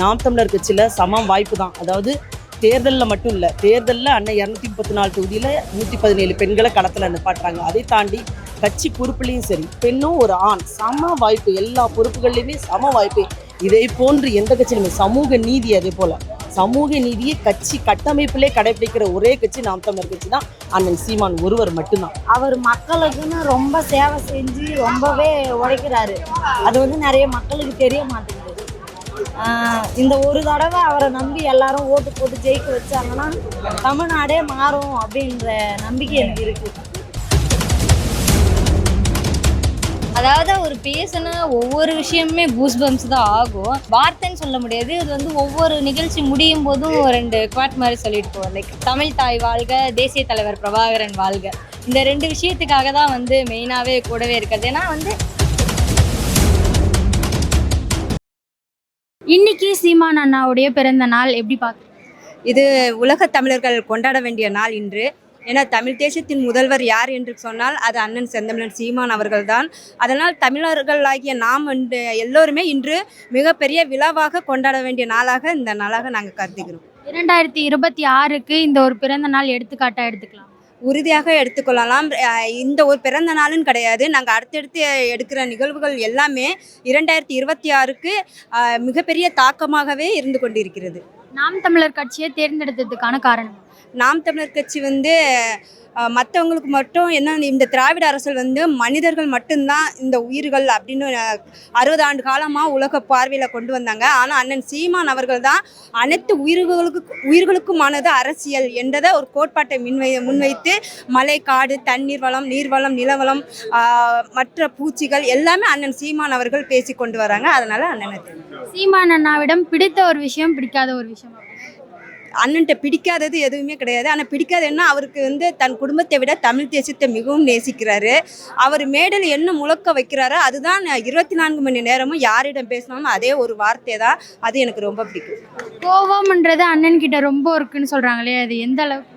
நாம் தமிழர் கட்சியில் சமம் வாய்ப்பு தான். அதாவது தேர்தலில் மட்டும் இல்லை தேர்தலில் அண்ணன் இரநூத்தி முப்பத்தி நாலு தொகுதியில் நூற்றி பதினேழு பெண்களை களத்தில் நிப்பாட்டுறாங்க. அதை தாண்டி கட்சி பொறுப்புலேயும் சரி பெண்ணும் ஒரு ஆண். சம வாய்ப்பு எல்லா பொறுப்புகள்லையுமே சம வாய்ப்பு. இதை போன்று எந்த கட்சியிலுமே சமூக நீதி அதே போல். சமூக நீதியை கட்சி கட்டமைப்பிலே கடைபிடிக்கிற ஒரே கட்சி நாம் தமிழர் கட்சி தான். அண்ணன் சீமான் ஒருவர் மட்டும்தான். அவர் மக்களுக்குன்னு ரொம்ப சேவை செஞ்சு ரொம்பவே உழைக்கிறாரு. அது வந்து நிறைய மக்களுக்கு தெரிய மாட்டேங்குது. இந்த ஒரு தடவை அவரை நம்பி எல்லாரும் ஓட்டு போட்டு ஜெயிக்க வச்சாங்கன்னா தமிழ்நாடே மாறும் அப்படின்ற நம்பிக்கை எனக்கு இருக்கு. அதாவது அவர் பேசுனா ஒவ்வொரு விஷயமுமே கூஸ் பம்ப்ஸ் தான் ஆகும். வார்த்தைன்னு சொல்ல முடியாது. இது வந்து ஒவ்வொரு நிகழ்ச்சி முடியும் போதும் ரெண்டு குவாட் மாதிரி சொல்லிட்டு போவோம். லைக் தமிழ் தாய் வாழ்க தேசிய தலைவர் பிரபாகரன் வாழ்க. இந்த ரெண்டு விஷயத்துக்காக தான் வந்து மெயினாகவே கூடவே இருக்கிறது. ஏன்னா வந்து இன்னைக்கு சீமான் அண்ணாவுடைய பிறந்த நாள் எப்படி பார்க்க இது உலக தமிழர்கள் கொண்டாட வேண்டிய நாள் இன்று. ஏன்னா தமிழ் தேசத்தின் முதல்வர் யார் என்று சொன்னால் அது அண்ணன் செந்தமிழன் சீமான் அவர்கள்தான். அதனால் தமிழர்களாகிய நாம் எல்லோருமே இன்று மிகப்பெரிய விழாவாக கொண்டாட வேண்டிய நாளாக இந்த நாளாக நாங்கள் கருதுகிறோம். இரண்டாயிரத்தி இருபத்தி ஆறுக்கு இந்த ஒரு பிறந்த நாள் எடுத்துக்காட்டா எடுத்துக்கலாம். உறுதியாக எடுத்துக்கொள்ளலாம். இந்த ஒரு பிறந்த நாளுன்னு கிடையாது. நாங்கள் அடுத்தடுத்து எடுக்கிற நிகழ்வுகள் எல்லாமே இரண்டாயிரத்தி இருபத்தி ஆறுக்கு மிகப்பெரிய தாக்கமாகவே இருந்து கொண்டிருக்கிறது. நாம் தமிழர் கட்சியை தேர்ந்தெடுத்ததுக்கான காரணம்? நாம் தமிழர் கட்சி வந்து மற்றவங்களுக்கு மட்டும் என்ன இந்த திராவிட அரசல் வந்து மனிதர்கள் மட்டும்தான் இந்த உயிர்கள் அப்படின்னு அறுபது ஆண்டு காலமாக உலக பார்வையில் கொண்டு வந்தாங்க. ஆனால் அண்ணன் சீமான் அவர்கள் தான் அனைத்து உயிர்களுக்கு உயிர்களுக்குமானது அரசியல் என்றதை ஒரு கோட்பாட்டை முன்வை முன்வைத்து மலை காடு தண்ணீர் வளம் நீர்வளம் நிலவளம் மற்ற பூச்சிகள் எல்லாமே அண்ணன் சீமான் அவர்கள் பேசி கொண்டு வராங்க. அதனால் அண்ணனை சீமான் அண்ணாவிடம் பிடித்த ஒரு விஷயம் பிடிக்காத ஒரு விஷயம். அண்ணன்ட்ட பிடிக்காதது எதுவுமே கிடையாது. ஆனால் பிடிக்காதுன்னா அவருக்கு வந்து தன் குடும்பத்தை விட தமிழ் தேசத்தை மிகவும் நேசிக்கிறாரு. அவர் மேடல் என்ன முழக்க வைக்கிறாரோ அதுதான் இருபத்தி நான்கு மணி நேரமும் யாரிடம் பேசினாலும் அதே ஒரு வார்த்தை தான் அது எனக்கு ரொம்ப பிடிக்கும். கோவம்ன்றது அண்ணன் கிட்ட ரொம்ப இருக்குன்னு சொல்றாங்களே அது எந்த அளவுக்கு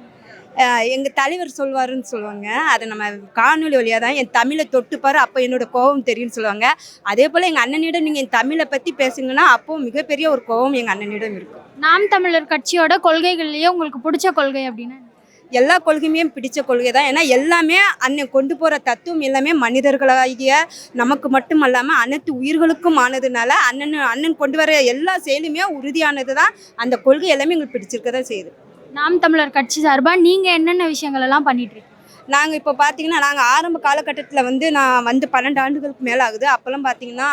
எங்கள் தலைவர் சொல்வாருன்னு சொல்லுவாங்க. அதை நம்ம காணொலி வழியாக தான் என் தமிழை தொட்டுப்பாரு. அப்போ என்னோட கோபம் தெரியும்னு சொல்லுவாங்க. அதே போல் எங்கள் அண்ணனிடம் நீங்கள் என் தமிழை பற்றி பேசுங்கன்னா அப்போ மிகப்பெரிய ஒரு கோபம் எங்கள் அண்ணனிடம் இருக்கும் நாம் தமிழர் கட்சியோட கொள்கைகள்லயே உங்களுக்கு பிடிச்ச கொள்கை அப்படின்னா? எல்லா கொள்கையுமே பிடிச்ச கொள்கை தான். ஏன்னா எல்லாமே அண்ணன் கொண்டு போகிற தத்துவம் எல்லாமே மனிதர்களாகிய நமக்கு மட்டும் அல்லாமல் அனைத்து உயிர்களுக்கும் ஆனதுனால அண்ணன் அண்ணன் கொண்டு வர எல்லா செயலுமே உறுதியானது தான் அந்த கொள்கை எல்லாமே எங்களுக்கு பிடிச்சிருக்க தான் செய்யுது. நாம் தமிழர் கட்சி சார்பாக நீங்கள் என்னென்ன விஷயங்கள் எல்லாம் பண்ணிட்டு இருக்கீங்க? நாங்கள் இப்போ பார்த்தீங்கன்னா நாங்கள் ஆரம்ப காலகட்டத்தில் வந்து நான் வந்து பன்னெண்டு ஆண்டுகளுக்கு மேலே ஆகுது. அப்போல்லாம் பார்த்தீங்கன்னா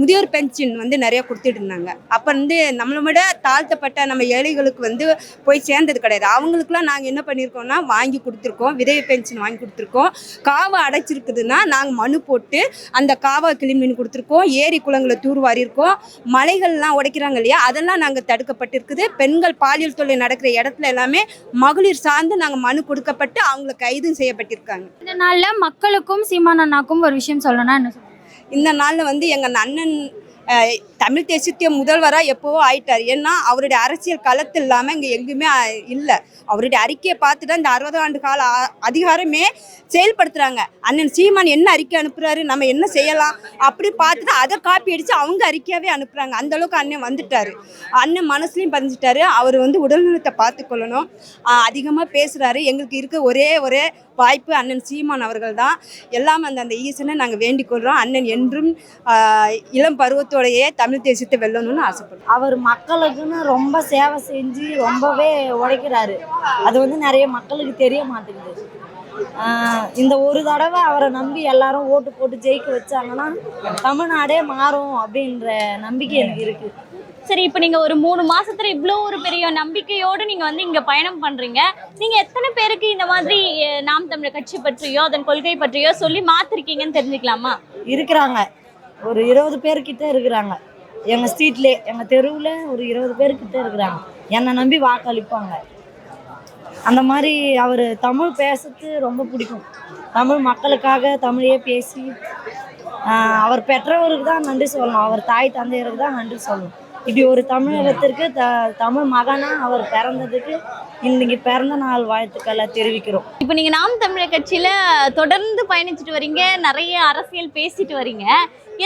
முதியோர் பென்ஷன் வந்து நிறையா கொடுத்துட்டு இருந்தாங்க. அப்போ வந்து நம்மளை விட தாழ்த்தப்பட்ட நம்ம ஏழைகளுக்கு வந்து போய் சேர்ந்தது கிடையாது. அவங்களுக்குலாம் நாங்கள் என்ன பண்ணியிருக்கோம்னா வாங்கி கொடுத்துருக்கோம். விதவை பென்ஷன் வாங்கி கொடுத்துருக்கோம். காவை அடைச்சிருக்குதுன்னா நாங்கள் மனு போட்டு அந்த காவை கிளீன் கொடுத்துருக்கோம். ஏரி குளங்களை தூர்வாரி இருக்கோம் மலைகள்லாம் உடைக்கிறாங்க இல்லையா? அதெல்லாம் நாங்கள் தடுக்கப்பட்டிருக்குது. பெண்கள் பாலியல் தொல்லை நடக்கிற இடத்துல எல்லாமே மகளிர் சார்ந்து நாங்கள் மனு கொடுக்கப்பட்டு அவங்க அவங்கள கைதும் செய்யப்பட்டிருக்காங்க. இந்த நாள்ல மக்களுக்கும் சீமான் அண்ணாக்கும் ஒரு விஷயம் சொல்லணும்னா என்ன இந்த நாளில் வந்து எங்கள் அண்ணன் தமிழ் தேசிய முதல்வராக எப்போவோ ஆயிட்டார். ஏன்னா அவருடைய அரசியல் களத்து இல்லாமல் இங்கே எங்கேயுமே இல்லை. அவருடைய அறிக்கையை பார்த்து தான் இந்த அறுபது ஆண்டு கால அதிகாரமே செயல்படுத்துகிறாங்க அண்ணன் சீமான் என்ன அறிக்கை அனுப்புகிறாரு நம்ம என்ன செய்யலாம்? அப்படி பார்த்துட்டு அதை காப்பி அடித்து அவங்க அறிக்கையாகவே அனுப்புகிறாங்க அந்தளவுக்கு அண்ணன் வந்துட்டார். அண்ணன் மனசுலையும் பதிஞ்சிட்டாரு. அவர் வந்து உடல்நலத்தை பார்த்துக்கொள்ளணும் அதிகமாக பேசுகிறாரு எங்களுக்கு இருக்க ஒரே ஒரே வாய்ப்பு அண்ணன் சீமான் அவர்கள் தான் எல்லாம் அந்த அந்த ஈசனை நாங்கள் வேண்டிக் கொள்கிறோம் அண்ணன் என்றும் இளம் பருவத்தோடையே தமிழ் தேசத்தை வெல்லணும்னு ஆசைப்படுறோம். அவர் மக்களுக்குன்னு ரொம்ப சேவை செஞ்சு ரொம்பவே உழைக்கிறாரு. அது வந்து நிறைய மக்களுக்கு தெரிய மாட்டேங்குது. இந்த ஒரு தடவை அவரை நம்பி எல்லாரும் ஓட்டு போட்டு ஜெயிக்க வச்சாங்கன்னா தமிழ்நாடே மாறும் அப்படின்ற நம்பிக்கை எனக்கு இருக்குது சரி இப்போ நீங்கள் ஒரு மூணு மாசத்துல இவ்வளோ ஒரு பெரிய நம்பிக்கையோடு நீங்கள் வந்து இங்கே பயணம் பண்ணுறீங்க நீங்கள் எத்தனை பேருக்கு இந்த மாதிரி நாம் தமிழர் கட்சி பற்றியோ அதன் கொள்கை பற்றியோ சொல்லி மாத்திருக்கீங்கன்னு தெரிஞ்சுக்கலாமா? இருக்கிறாங்க. ஒரு இருபது பேர்கிட்ட இருக்கிறாங்க. எங்கள் ஸ்ட்ரீட்லே எங்கள் தெருவில் ஒரு இருபது பேர்கிட்ட இருக்கிறாங்க. என்னை நம்பி வாக்களிப்பாங்க. அந்த மாதிரி அவர் தமிழ் பேசுறது ரொம்ப பிடிக்கும். தமிழ் மக்களுக்காக தமிழையே பேசி அவர் பெற்றவருக்கு தான் நன்றி சொல்லணும். அவர் தாய் தந்தையருக்கு தான் நன்றி சொல்லணும். இப்படி ஒரு தமிழகத்திற்கு த தமிழ் மகனா அவர் பிறந்ததுக்கு இன்னைக்கு பிறந்த நாள் வாழ்த்துக்களை தெரிவிக்கிறோம். இப்போ நீங்க நாம் தமிழர் கட்சியில தொடர்ந்து பயணிச்சுட்டு வரீங்க நிறைய அரசியல் பேசிட்டு வரீங்க.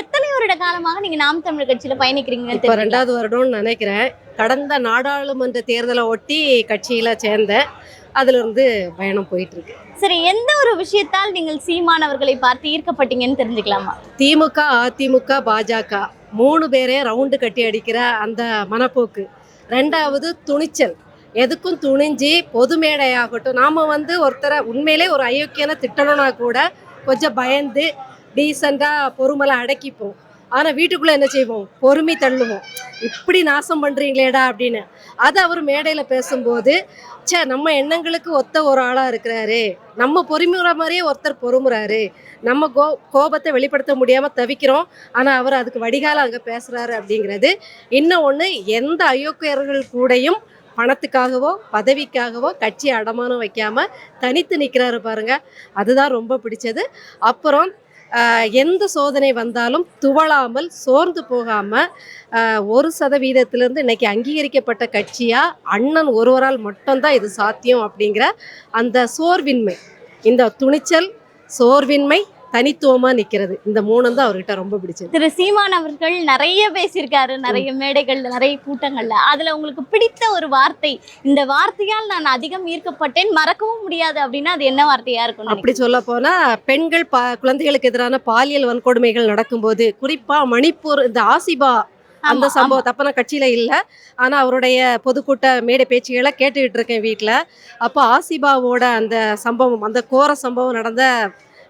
எத்தனை வருட காலமாக நீங்க நாம் தமிழர் கட்சியில பயணிக்கிறீங்கன்னு இப்போ. ரெண்டாவது வருடம்னு நினைக்கிறேன். கடந்த நாடாளுமன்ற தேர்தலை ஒட்டி கட்சியில் சேர்ந்தேன் அதிலிருந்து பயணம் போயிட்டு இருக்கு. சரி எந்த ஒரு விஷயத்தால் நீங்கள் சீமானவர்களை பார்த்து ஈர்க்கப்பட்டீங்கன்னு தெரிஞ்சுக்கலாமா? திமுக அதிமுக பாஜக மூணு பேரே ரவுண்டு கட்டி அடிக்கிற அந்த மனப்போக்கு. ரெண்டாவது துணிச்சல். எதுக்கும் துணிஞ்சு பொது மேடையாகட்டும் நாம் வந்து ஒருத்தரை உண்மையிலே ஒரு அயோக்கியனை திட்டணும்னா கூட கொஞ்சம் பயந்து டீசெண்டாக பொறுமலை அடக்கிப்போம். ஆனால் வீட்டுக்குள்ளே என்ன செய்வோம்? பொறுமை தள்ளுவோம். இப்படி நாசம் பண்ணுறீங்களேடா அப்படின்னு. அதை அவர் மேடையில் பேசும்போது சே நம்ம எண்ணங்களுக்கு ஒத்த ஒரு ஆளாக இருக்கிறாரு. நம்ம பொறுமுற மாதிரியே ஒருத்தர் பொறுமுறாரு. நம்ம கோ கோபத்தை வெளிப்படுத்த முடியாமல் தவிக்கிறோம். ஆனால் அவர் அதுக்கு வடிகால அங்கே பேசுகிறாரு அப்படிங்கிறது. இன்னும் ஒன்று எந்த அயோக்கியர்கள் கூடயும் பணத்துக்காகவோ பதவிக்காகவோ கட்சி அடமானம் வைக்காமல் தனித்து நிற்கிறாரு பாருங்க. அதுதான் ரொம்ப பிடிச்சது. அப்புறம் எந்த சோதனை வந்தாலும் துவளாமல் சோர்ந்து போகாமல் ஒரு சதவீதத்திலிருந்து இன்னைக்கு அங்கீகரிக்கப்பட்ட கட்சியாக அண்ணன் ஒருவரால் மட்டும்தான் இது சாத்தியம் அப்படிங்கிற அந்த சோர்வின்மை. இந்த துணிச்சல் சோர்வின்மை தனித்துவமா நிக்கிறது. இந்த மூணு தான் அவர்கிட்ட ரொம்ப பிடிச்சது. திரு சீமான் அவர்கள் நிறைய பேசியிருக்காரு நிறைய மேடைகள்ல நிறைய கூட்டங்கள்ல. அதுல உங்களுக்கு பிடித்த ஒரு வார்த்தை இந்த வார்த்தையால் நான் அதிகம் ஈர்க்கப்பட்டேன் மறக்கவும் முடியாது அப்படின்னா அது என்ன வார்த்தையா இருக்கும் அப்படி சொல்ல போனா பெண்கள் பா குழந்தைகளுக்கு எதிரான பாலியல் வன்கொடுமைகள் நடக்கும்போது குறிப்பா மணிப்பூர் இந்த ஆசிபா அந்த சம்பவம் தப்ப நான் கட்சியில இல்ல. ஆனா அவருடைய பொதுக்கூட்ட மேடை பேச்சுகளை கேட்டுக்கிட்டு இருக்கேன் வீட்ல. அப்போ ஆசிபாவோட அந்த சம்பவம் அந்த கோர சம்பவம் நடந்த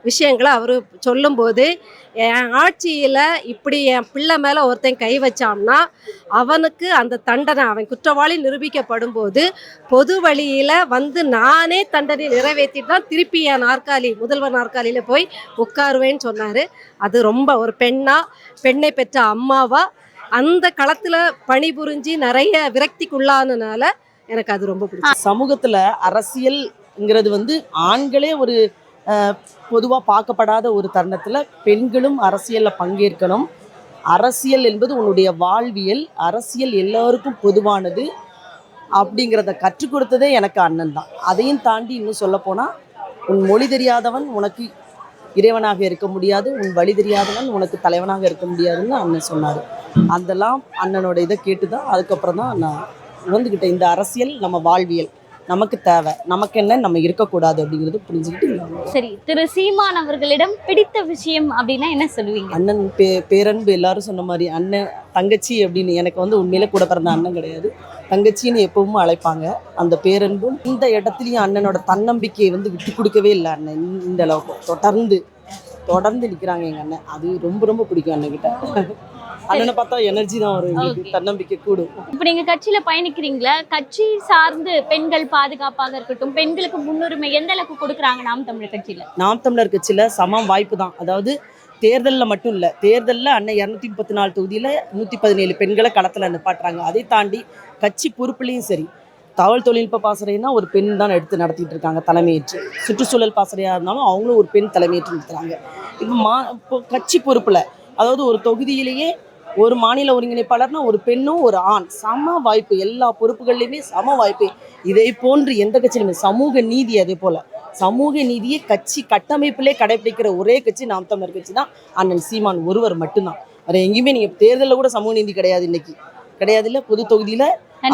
விஷயங்களை அவர் சொல்லும்போது என் ஆட்சியில் இப்படி என் பிள்ளை மேலே ஒருத்தன் கை வச்சான்னா அவனுக்கு அந்த தண்டனை அவன் குற்றவாளி நிரூபிக்கப்படும் போது பொது வழியில் வந்து நானே தண்டனை நிறைவேற்றிட்டு தான் திருப்பி என் நாற்காலி முதல்வர் நாற்காலியில் போய் உட்காருவேன்னு சொன்னார். அது ரொம்ப ஒரு பெண்ணாக பெண்ணை பெற்ற அம்மாவா. அந்த களத்தில் பணிபுரிஞ்சு நிறைய விரக்திக்குள்ளானனால எனக்கு அது ரொம்ப பிடிக்கும் சமூகத்தில் அரசியல்ங்கிறது வந்து ஆண்களே ஒரு பொதுவாக பார்க்கப்படாத ஒரு தருணத்தில் பெண்களும் அரசியலில் பங்கேற்கணும். அரசியல் என்பது உன்னுடைய வாழ்வியல் அரசியல் எல்லாருக்கும் பொதுவானது அப்படிங்கிறத கற்றுக் கொடுத்ததே எனக்கு அண்ணன் தான். அதையும் தாண்டி இன்னும் சொல்லப்போனால் உன் மொழி தெரியாதவன் உனக்கு இறைவனாக இருக்க முடியாது உன் வழி தெரியாதவன் உனக்கு தலைவனாக இருக்க முடியாதுன்னு அண்ணன் சொன்னார். அதெல்லாம் அண்ணனோட இதை கேட்டு தான் அதுக்கப்புறம் தான் நான் உணர்ந்துக்கிட்டேன் இந்த அரசியல் நம்ம வாழ்வியல். நமக்கு தேவை. நமக்கு என்ன நம்ம இருக்கக்கூடாது அப்படிங்கிறது புரிஞ்சுக்கிட்டு. சரி திரு சீமான் அவர்களிடம் பிடித்த விஷயம் அப்படின்னா என்ன சொல்லுவீங்க? அண்ணன் பே பேரன்பு எல்லாரும் சொன்ன மாதிரி அண்ணன் தங்கச்சி அப்படின்னு எனக்கு வந்து உண்மையிலே கூட பிறந்த அண்ணன் கிடையாது. தங்கச்சின்னு எப்பவும் அழைப்பாங்க. அந்த பேரன்பும் இந்த இடத்துலையும் அண்ணனோட தன்னம்பிக்கையை வந்து விட்டு கொடுக்கவே இல்லை அண்ணன். இந்த- அளவுக்கு. தொடர்ந்து தொடர்ந்து நிற்கிறாங்க எங்கள் அண்ணன். அது ரொம்ப ரொம்ப பிடிக்கும் அண்ணன்கிட்ட. அண்ணனை பார்த்தா எனர்ஜி தான் வரும். எங்களுக்கு. தன்னம்பிக்கை கூடும். இப்போ நீங்க கட்சியில பயணிக்கிறீங்களா? கட்சி சார்ந்து பெண்கள் பாதுகாப்பாக இருக்கட்டும் பெண்களுக்கு முன்னுரிமை எந்த அளவுக்கு கொடுக்குறாங்க நாம் தமிழர் கட்சியில? நாம் தமிழர் கட்சியில் சமம் வாய்ப்பு தான். அதாவது தேர்தலில் மட்டும் இல்லை தேர்தலில் அண்ணன் இரநூத்தி முப்பத்தி நாலு தொகுதியில் நூற்றி பதினேழு பெண்களை களத்தில் நிப்பாட்டுறாங்க. அதை தாண்டி கட்சி பொறுப்புலையும் சரி தகவல் தொழில்நுட்ப பாசறைனா ஒரு பெண் தான் எடுத்து நடத்திட்டு இருக்காங்க தலைமையேற்று. சுற்றுச்சூழல் பாசறையாக இருந்தாலும் அவங்களும் ஒரு பெண் தலைமையேற்று நடத்துகிறாங்க இப்போ மா இப்போ கட்சி பொறுப்பில் அதாவது ஒரு தொகுதியிலேயே ஒரு மாநில ஒருங்கிணைப்பாளர்னா ஒரு பெண்ணும் ஒரு ஆண். சம வாய்ப்பு எல்லா பொறுப்புகள்லையுமே சம வாய்ப்பு. இதை போன்று எந்த கட்சியிலுமே சமூக நீதி அதே போல. சமூக நீதியை கட்சி கட்டமைப்பிலே கடைபிடிக்கிற ஒரே கட்சி நாம் தமிழர் கட்சி தான் அண்ணன் சீமான் ஒருவர் மட்டும்தான். வேற எங்கேயுமே நீங்க தேர்தலில் கூட சமூக நீதி கிடையாது இன்னைக்கு. கிடையாது இல்ல பொது தொகுதியில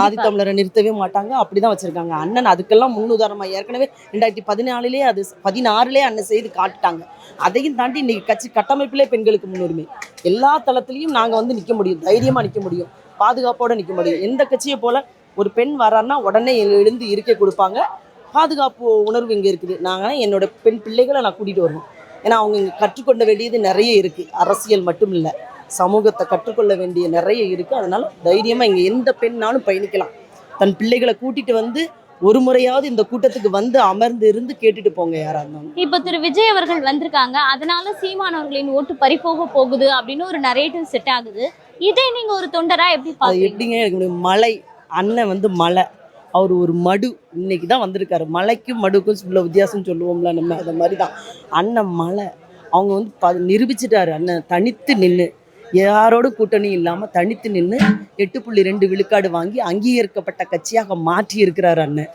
ஆதி தமிழரை நிறுத்தவே மாட்டாங்க. அப்படிதான் வச்சிருக்காங்க. அண்ணன் அதுக்கெல்லாம் முன்னுதாரணமா ஏற்கனவே ரெண்டாயிரத்தி பதினாலுலேயே அது பதினாறுலேயே அண்ணன் செய்து காட்டுட்டாங்க. அதையும் தாண்டி இன்னைக்கு கட்சி கட்டமைப்பிலே பெண்களுக்கு முன்னுரிமை. எல்லா தளத்திலையும் நாங்க வந்து நிக்க முடியும். தைரியமா நிக்க முடியும். பாதுகாப்போட நிக்க முடியும். எந்த கட்சியை போல ஒரு பெண் வரான்னா உடனே எழுந்து இருக்கை கொடுப்பாங்க. பாதுகாப்பு உணர்வு இங்கே இருக்குது. நாங்கள் என்னோட பெண் பிள்ளைகளை நான் கூட்டிகிட்டு வருவோம் ஏன்னா அவங்க இங்கே கற்றுக்கொள்ள வேண்டியது நிறைய இருக்குது அரசியல் மட்டும் இல்லை சமூகத்தை கற்றுக்கொள்ள வேண்டிய நிறைய இருக்குது அதனால தைரியமாக இங்கே எந்த பெண்ணாலும் பயணிக்கலாம். தன் பிள்ளைகளை கூட்டிட்டு வந்து ஒரு முறையாவது இந்த கூட்டத்துக்கு வந்து அமர்ந்து இருந்து கேட்டுட்டு போங்க யாராக இருந்தாலும். இப்போ திரு விஜய் அவர்கள் வந்திருக்காங்க. அதனால சீமான் அவர்களின் ஓட்டு பறிபோக போகுது அப்படின்னு ஒரு நரேட்டிவ் செட் ஆகுது. இதை நீங்க ஒரு தொண்டரா எப்படி அது எப்படிங்க? எனக்கு? மலை அண்ணன் வந்து மலை. அவர் ஒரு மடு. இன்னைக்கு தான் வந்திருக்காரு. மலைக்கும் மடுக்கும் இவ்வளோ வித்தியாசம் சொல்லுவோம்ல நம்ம. அந்த மாதிரி தான் அண்ணன் மலை. அவங்க வந்து ப நிரூபிச்சிட்டாரு. அண்ணன் தனித்து நின்று யாரோடும் கூட்டணி இல்லாமல் தனித்து நின்று எட்டு புள்ளி ரெண்டு விழுக்காடு வாங்கி அங்கீகரிக்கப்பட்ட கட்சியாக மாற்றி இருக்கிறார் அண்ணன்.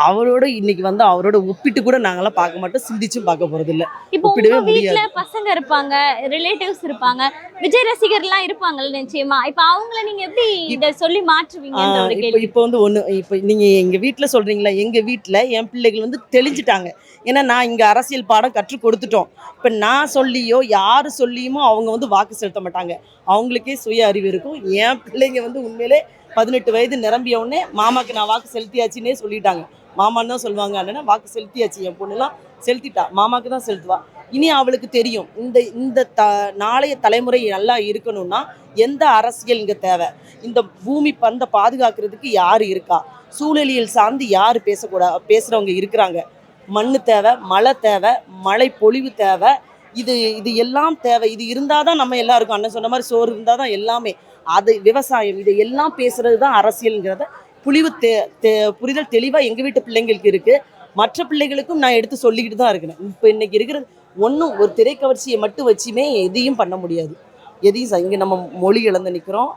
அவரோட இன்னைக்கு வந்து அவரோட ஒப்பிட்டு கூட நாங்கெல்லாம் பார்க்க மாட்டோம் சிந்திச்சும் பார்க்க போறது இல்ல இப்போ உங்க வீட்ல. பசங்க இருப்பாங்க ரிலேட்டிவ்ஸ் இருப்பாங்க விஜய் ரசிகர்லாம் இருப்பாங்கல்ல நிச்சயமா? இப்ப அவங்கள நீங்க எப்படி இத சொல்லி மாற்றுவீங்கன்ற ஒரு இப்போ வந்து ஒன்று இப்போ நீங்கள் எங்கள் வீட்டில் சொல்கிறீங்களா எங்கள் வீட்டில் என் பிள்ளைகள் வந்து தெளிஞ்சிட்டாங்க. ஏன்னா நான் இங்கே அரசியல் பாடம் கற்றுக் கொடுத்துட்டோம். இப்போ நான் சொல்லியோ யார் சொல்லியுமோ அவங்க வந்து வாக்கு செலுத்த மாட்டாங்க. அவங்களுக்கே சுய அறிவு இருக்கும். என் பிள்ளைங்க வந்து உண்மையிலே பதினெட்டு வயது நிரம்பிய உடனே மாமாக்கு நான் வாக்கு செலுத்தியாச்சுன்னே சொல்லிட்டாங்க. மாமான்னு தான் சொல்லுவாங்க. அண்ணனா வாக்கு செலுத்தியாச்சு. என் பொண்ணுலாம் செலுத்திட்டா. மாமாவுக்கு தான் செலுத்துவா. இனி அவளுக்கு தெரியும். இந்த இந்த த நாளைய தலைமுறை நல்லா இருக்கணும்னா எந்த அரசியல் இங்கே தேவை? இந்த பூமி பந்தை பாதுகாக்கிறதுக்கு யார் இருக்கா? சூழலியல் சார்ந்து யார் பேசக்கூடா பேசுகிறவங்க இருக்கிறாங்க. மண்ணு தேவை மழை தேவை மழை பொழிவு தேவை. இது இது எல்லாம் தேவை. இது இருந்தால் தான் நம்ம எல்லாருக்கும் அண்ணன் சொன்ன மாதிரி சோறு இருந்தால் தான் எல்லாமே. அது விவசாயம். இது எல்லாம் பேசுறது தான் அரசியலுங்கிறத புலிவு தே தே புரிதல் தெளிவாக எங்கள் வீட்டு பிள்ளைங்களுக்கு இருக்குது மற்ற பிள்ளைகளுக்கும் நான் எடுத்து சொல்லிக்கிட்டு தான் இருக்கிறேன். இப்போ இன்னைக்கு இருக்கிற ஒன்றும் ஒரு திரைக்கவர்ச்சியை மட்டும் வச்சுமே எதையும் பண்ண முடியாது. எதையும் இங்கே நம்ம மொழி இழந்து நிற்கிறோம்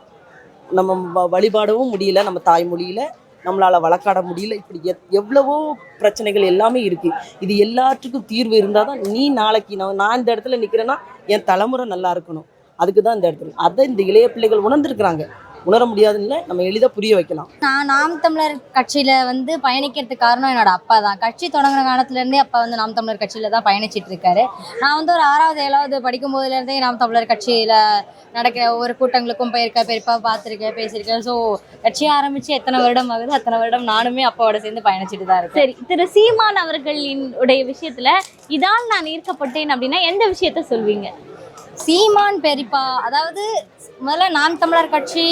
நம்ம வ- வழிபாடவும் முடியல நம்ம தாய்மொழியில். நம்மளால் வழக்காட முடியல. இப்படி எத்- எவ்வளவோ பிரச்சனைகள் எல்லாமே இருக்குது இது எல்லாத்துக்கும் தீர்வு இருந்தால் தான் நீ நாளைக்கு நான் நான் இந்த இடத்துல நிற்கிறேன்னா என் தலைமுறை நல்லா இருக்கணும். அதுக்கு தான் இந்த இடத்துல அதை இந்த இளைய பிள்ளைகள் உணர்ந்துருக்குறாங்க. உணர முடியாதுன்னு நம்ம எளிதாக புரிய வைக்கலாம். நான் நாம் தமிழர் கட்சியில வந்து பயணிக்கிறதுக்கு காரணம் என்னோட அப்பா தான். கட்சி தொடங்கின காலத்துல இருந்தே அப்பா வந்து நாம் தமிழர் கட்சியில தான் பயணிச்சிட்டு இருக்காரு. நான் வந்து ஒரு ஆறாவது ஏழாவது படிக்கும் போதுல இருந்தே நாம் தமிழர் கட்சியில நடக்கிற ஒவ்வொரு கூட்டங்களுக்கும் போயிருக்கேன் பெரியப்பா பார்த்துருக்கேன் பேசியிருக்கேன் ஸோ கட்சி ஆரம்பிச்சு எத்தனை வருடம் ஆகுது அத்தனை வருடம் நானுமே அப்பாவோட சேர்ந்து பயணிச்சுட்டு தான் இருக்கேன். சரி திரு சீமான் அவர்களின் உடைய விஷயத்துல இதால் நான் ஈர்க்கப்பட்டேன் அப்படின்னா எந்த விஷயத்த சொல்வீங்க? சீமான் பெரிப்பா. அதாவது முதல்ல நாம் தமிழர் கட்சி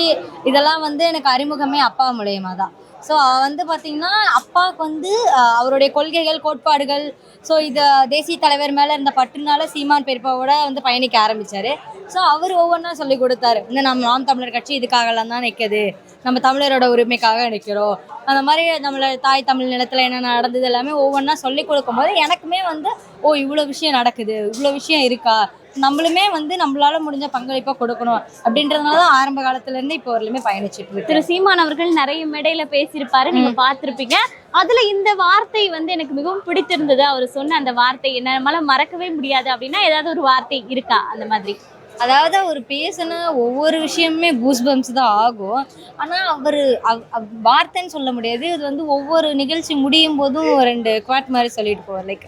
இதெல்லாம் வந்து எனக்கு அறிமுகமே அப்பா மூலயமா தான் ஸோ வந்து பார்த்தீங்கன்னா அப்பாவுக்கு வந்து அவருடைய கொள்கைகள் கோட்பாடுகள் ஸோ இது தேசிய தலைவர் மேலே இருந்த பற்றுனால சீமான் பெரியப்பாவோட வந்து பயணிக்க ஆரம்பித்தார் ஸோ அவர் ஒவ்வொன்றா சொல்லி கொடுத்தாரு. இந்த நம்ம நாம் தமிழர் கட்சி இதுக்காகலாம் தான் நிற்குது நம்ம தமிழரோட உரிமைக்காக நிற்கிறோம் அந்த மாதிரி நம்மளோட தாய் தமிழ் நிலத்தில் என்ன நடந்தது எல்லாமே ஒவ்வொன்றா சொல்லி கொடுக்கும்போது எனக்குமே வந்து ஓ இவ்வளோ விஷயம் நடக்குது. இவ்வளோ விஷயம் இருக்கா? நம்மளுமே வந்து நம்மளால முடிஞ்ச பங்களிப்பா கொடுக்கணும். அப்படின்றதுனால தான் ஆரம்ப காலத்துல இருந்து இப்போ வரலுமே பயணிச்சுட்டு திரு சீமான் அவர்கள் நிறைய மேடையில பேசியிருப்பாரு நீங்க பார்த்திருப்பீங்க. அதுல இந்த வார்த்தை வந்து எனக்கு மிகவும் பிடித்திருந்தது. அவர் சொன்ன அந்த வார்த்தை என்னால மறக்கவே முடியாது அப்படின்னா ஏதாவது ஒரு வார்த்தை இருக்கா அந்த மாதிரி? அதாவது அவர் பேசின ஒவ்வொரு விஷயமுமே கூஸ் பம்ஸ் தான் ஆகும். ஆனால் அவர் வார்த்தைன்னு சொல்ல முடியாது. இது வந்து ஒவ்வொரு நிகழ்ச்சி முடியும் போதும் ரெண்டு குவாட் மாதிரி சொல்லிட்டு போவார். லைக்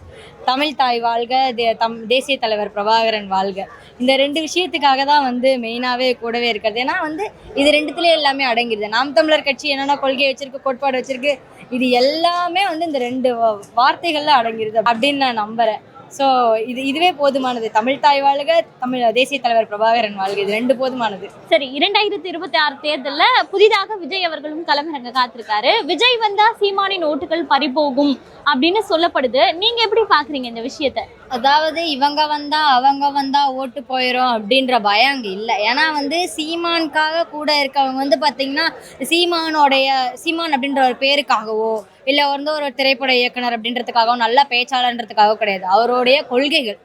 தமிழ் தாய் வாழ்க தே தம் தேசிய தலைவர் பிரபாகரன் வாழ்க. இந்த ரெண்டு விஷயத்துக்காக தான் வந்து மெயினாகவே கூடவே இருக்கிறது. ஏன்னா வந்து இது ரெண்டுத்துலேயே எல்லாமே அடங்கிடுது நாம் தமிழர் கட்சி என்னென்ன கொள்கை வச்சிருக்கு கோட்பாடு வச்சிருக்கு இது எல்லாமே வந்து இந்த ரெண்டு வார்த்தைகளில் வார்த்தைகள்ல அடங்கிடுது அப்படின்னு நான் நம்புறேன். ஸோ இது இதுவே போதுமானது. தமிழ் தாய் வாழ்க தமிழ் தேசிய தலைவர் பிரபாகரன் வாழ்க. இது ரெண்டு போதுமானது. சரி இரண்டாயிரத்தி இருபத்தி ஆறு தேர்தல்ல புதிதாக விஜய் அவர்களும் களமிறங்க காத்திருக்காரு. விஜய் வந்தா சீமானின் ஓட்டுகள் பறிபோகும் அப்படின்னு சொல்லப்படுது. நீங்க எப்படி பாக்குறீங்க இந்த விஷயத்த? அதாவது இவங்க வந்தா அவங்க வந்தா ஓட்டு போயிடும் அப்படின்ற பயம் அங்கே இல்லை. ஏன்னா வந்து சீமானுக்காக கூட இருக்கவங்க வந்து பார்த்தீங்கன்னா சீமானோடைய சீமான் அப்படின்ற ஒரு பேருக்காகவோ இல்லை வந்து ஒரு திரைப்பட இயக்குனர் அப்படின்றதுக்காகவும் நல்ல பேச்சாளர்ன்றதுக்காகவும் கிடையாது. அவருடைய கொள்கைகள்.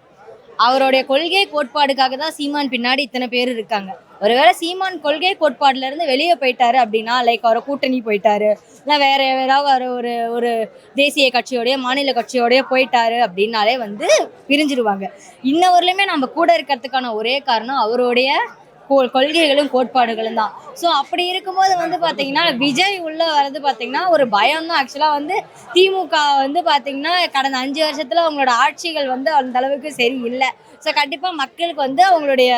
அவருடைய கொள்கை கோட்பாடுக்காக தான் சீமான் பின்னாடி இத்தனை பேர் இருக்காங்க. ஒருவேளை சீமான் கொள்கை கோட்பாடுல இருந்து வெளியே போயிட்டாரு அப்படின்னா லைக் அவர் கூட்டணி போயிட்டாரு இல்லை வேற ஏதாவது ஒரு ஒரு ஒரு தேசிய கட்சியோடைய மாநில கட்சியோடைய போயிட்டாரு அப்படின்னாலே வந்து பிரிஞ்சிருவாங்க. இன்ன வரலையுமே நம்ம கூட இருக்கிறதுக்கான ஒரே காரணம் அவருடைய கொள்கைகளும் கோட்பாடுகளும் தான். ஸோ அப்படி இருக்கும்போது வந்து பார்த்தீங்கன்னா விஜய் உள்ளே வர்றது பார்த்தீங்கன்னா ஒரு பயம் தான். ஆக்சுவலாக வந்து திமுக வந்து பார்த்தீங்கன்னா கடந்த அஞ்சு வருஷத்தில் அவங்களோட ஆட்சிகள் வந்து அந்த அளவுக்கு சரி இல்லை. ஸோ கண்டிப்பாக மக்களுக்கு வந்து அவங்களுடைய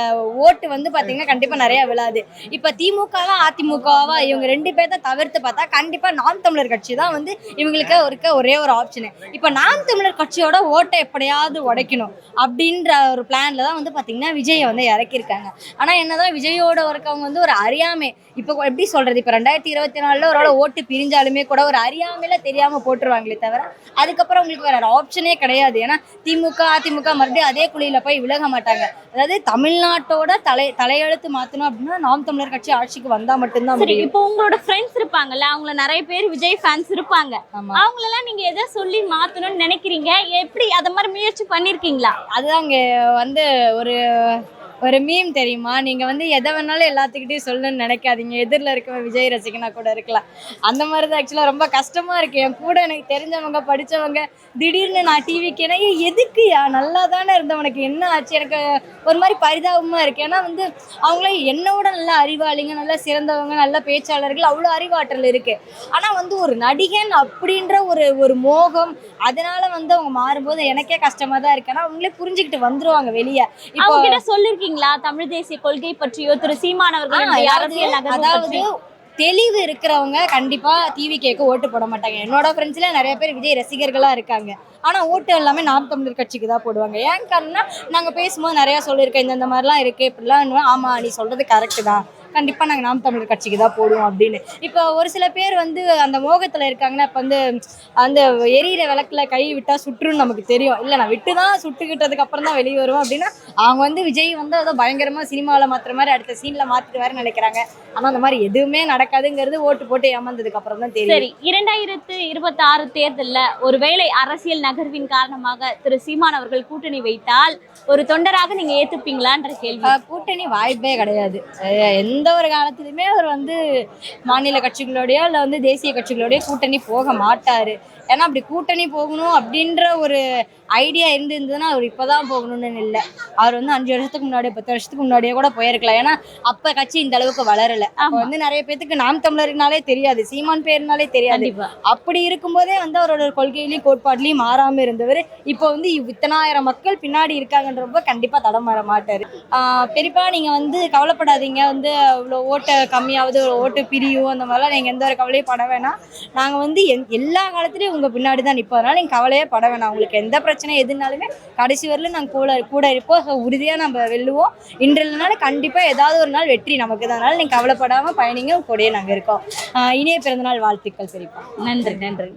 ஓட்டு வந்து பார்த்தீங்கன்னா கண்டிப்பாக நிறையா விழாது. இப்போ திமுகவா அதிமுகவா இவங்க ரெண்டு பேர்த்த தவிர்த்து பார்த்தா கண்டிப்பாக நாம் தமிழர் கட்சி தான் வந்து இவங்களுக்கு இருக்க ஒரே ஒரு ஆப்ஷனு இப்போ நாம் தமிழர் கட்சியோட ஓட்டை எப்படியாவது உடைக்கணும் அப்படின்ற ஒரு பிளான்ல தான் வந்து பார்த்தீங்கன்னா விஜயை வந்து இறக்கியிருக்காங்க. ஆனால் என்னதான் விஜயோட இருக்கவங்க வந்து ஒரு அறியாமை. இப்போ எப்படி சொல்றது? இப்போ ரெண்டாயிரத்தி இருபத்தி நாலில் ஒரு ஓட்டு பிரிஞ்சாலுமே கூட ஒரு அறியாமையில தெரியாமல் போட்டுருவாங்களே தவிர அதுக்கப்புறம் உங்களுக்கு வேற ஆப்ஷனே கிடையாது. ஏன்னா திமுக அதிமுக மறுபடியும் அதே குழியில போய் விலக மாட்டாங்க. அதாவது தமிழ்நாட்டோட தலை தலையெழுத்து மாற்றணும் அப்படின்னா நாம் தமிழர் கட்சி ஆட்சிக்கு வந்தா மட்டும்தான் சரி இப்போ உங்களோட ஃப்ரெண்ட்ஸ் இருப்பாங்கல்ல அவங்கள நிறைய பேர் விஜய் ஃபேன்ஸ் இருப்பாங்க. அவங்களெல்லாம் நீங்க எதை சொல்லி மாத்தணும்னு நினைக்கிறீங்க? எப்படி அத மாதிரி முயற்சி பண்ணிருக்கீங்களா? அதுதான் இங்கே வந்து ஒரு ஒரு மீம் தெரியுமா? நீங்கள் வந்து எதை வேணாலும் எல்லாத்துக்கிட்டையும் சொல்லணும்னு நினைக்காதீங்க. எதிரில் இருக்க விஜய் ரசிகனா கூட இருக்கலாம். அந்த மாதிரி தான் ஆக்சுவலாக ரொம்ப கஷ்டமாக இருக்குது என் கூட எனக்கு தெரிஞ்சவங்க படித்தவங்க திடீர்னு நான் டிவிக்கு ஏன்னா எதுக்கு நல்லா தானே இருந்தவனுக்கு என்ன ஆச்சு? எனக்கு ஒரு மாதிரி பரிதாபமாக இருக்குது ஏன்னா வந்து அவங்களே என்னோட நல்லா அறிவாளிங்க நல்லா சிறந்தவங்க நல்ல பேச்சாளர்கள் அவ்வளோ அறிவாற்றல் இருக்குது ஆனால் வந்து ஒரு நடிகன் அப்படின்ற ஒரு ஒரு மோகம் அதனால் வந்து அவங்க மாறும்போது எனக்கே கஷ்டமாக தான் இருக்கு. ஆனால் அவங்களே புரிஞ்சுக்கிட்டு வந்துடுவாங்க வெளியே. இப்போ சொல்லியிருக்கீங்க சொல்லிருக்கீங்களா தமிழ் தேசிய கொள்கை பற்றியோ திரு சீமான் அவர்களுடைய ஆ, அரசியல் அதாவது தெளிவு இருக்கிறவங்க கண்டிப்பா டிவி கேட்க ஓட்டு போட மாட்டாங்க. என்னோட ஃப்ரெண்ட்ஸ்ல நிறைய பேர் விஜய் ரசிகர்களா இருக்காங்க. ஆனா ஓட்டு எல்லாமே நாம் தமிழர் கட்சிக்கு தான் போடுவாங்க. ஏன் காரணம்னா நாங்க பேசும்போது நிறைய சொல்லியிருக்கோம் இந்த இந்த மாதிரிலாம் இருக்கு இப்படிலாம் ஆமா நீ சொல்றது கரெக்ட் தான். கண்டிப்பா நாங்க நாம் தமிழர் கட்சிக்கு தான் போடுவோம் அப்படின்னு. இப்போ ஒரு சில பேர் வந்து அந்த மோகத்துல இருக்காங்கன்னா இப்போ வந்து அந்த எரியிற விளக்குல கை விட்டா சுற்றுன்னு நமக்கு தெரியும். இல்ல நான் விட்டு தான் சுட்டுக்கிட்டதுக்கு அப்புறம் தான் வெளியே வருவோம் அப்படின்னா அவங்க வந்து விஜய் வந்து அதை பயங்கரமா சினிமாவில் மாத்துற மாதிரி அடுத்த சீன்ல மாத்திட்டு வேற நினைக்கிறாங்க. ஆனா அந்த மாதிரி எதுவுமே நடக்காதுங்கிறது ஓட்டு போட்டு ஏமாந்ததுக்கு அப்புறம் தான் தெரியும். சரி இரண்டாயிரத்து இருபத்தி ஆறு தேர்தல்ல ஒருவேளை அரசியல் நகர்வின் காரணமாக திரு சீமான் அவர்கள் கூட்டணி வைத்தால் ஒரு தொண்டராக நீங்க ஏத்துப்பீங்களான்ற கேள்வி. கூட்டணி வாய்ப்பே கிடையாது. அஹ் எந்த ஒரு காலத்திலுமே அவர் வந்து மாநில கட்சிகளோடையோ இல்லை வந்து தேசிய கட்சிகளோடையோ கூட்டணி போக மாட்டார். ஏன்னா அப்படி கூட்டணி போகணும் அப்படின்ற ஒரு ஐடியா இருந்திருந்ததுன்னா அவர் இப்போதான் போகணும்னு இல்லை. அவர் வந்து அஞ்சு வருஷத்துக்கு முன்னாடியே பத்து வருஷத்துக்கு முன்னாடியே கூட போயிருக்கலாம். ஏன்னா அப்ப கட்சி இந்த அளவுக்கு வளரல. அப்ப வந்து நிறைய பேத்துக்கு நாம் தமிழர்னாலே தெரியாது சீமான் பேர்னாலே தெரியாது. அப்படி இருக்கும்போதே வந்து அவரோட கொள்கையிலையும் கோட்பாட்லையும் மாறாம இருந்தவர். இப்போ வந்து இத்தனாயிரம் மக்கள் பின்னாடி இருக்காங்கன்றப்ப கண்டிப்பா தடம் மாற மாட்டாரு. பெரியப்பா நீங்க வந்து கவலைப்படாதீங்க. வந்து இவ்வளோ ஓட்டு கம்மியாவது ஓட்டு பிரியும். அந்த மாதிரிலாம் நீங்க எந்த ஒரு கவலையும் பட வேணாம். நாங்க வந்து எல்லா காலத்துலயும் உங்கள் பின்னாடி தான் நிற்போம் அதனால கவலையே பட வேணாம். உங்களுக்கு எந்த பிரச்சனை எதுனாலுமே கடைசி வரலும் நாங்க கூட கூட இருப்போம். ஸோ உறுதியா நம்ம வெல்லுவோம். இன்று இல்லைனாலும் கண்டிப்பா ஏதாவது ஒரு நாள் வெற்றி நமக்கு தான். அதனால நீங்க கவலைப்படாம பயணிங்க. கூடயே நாங்க இருக்கோம். இனிய பிறந்தநாள் வாழ்த்துக்கள் சரிப்பா நன்றி நன்றி.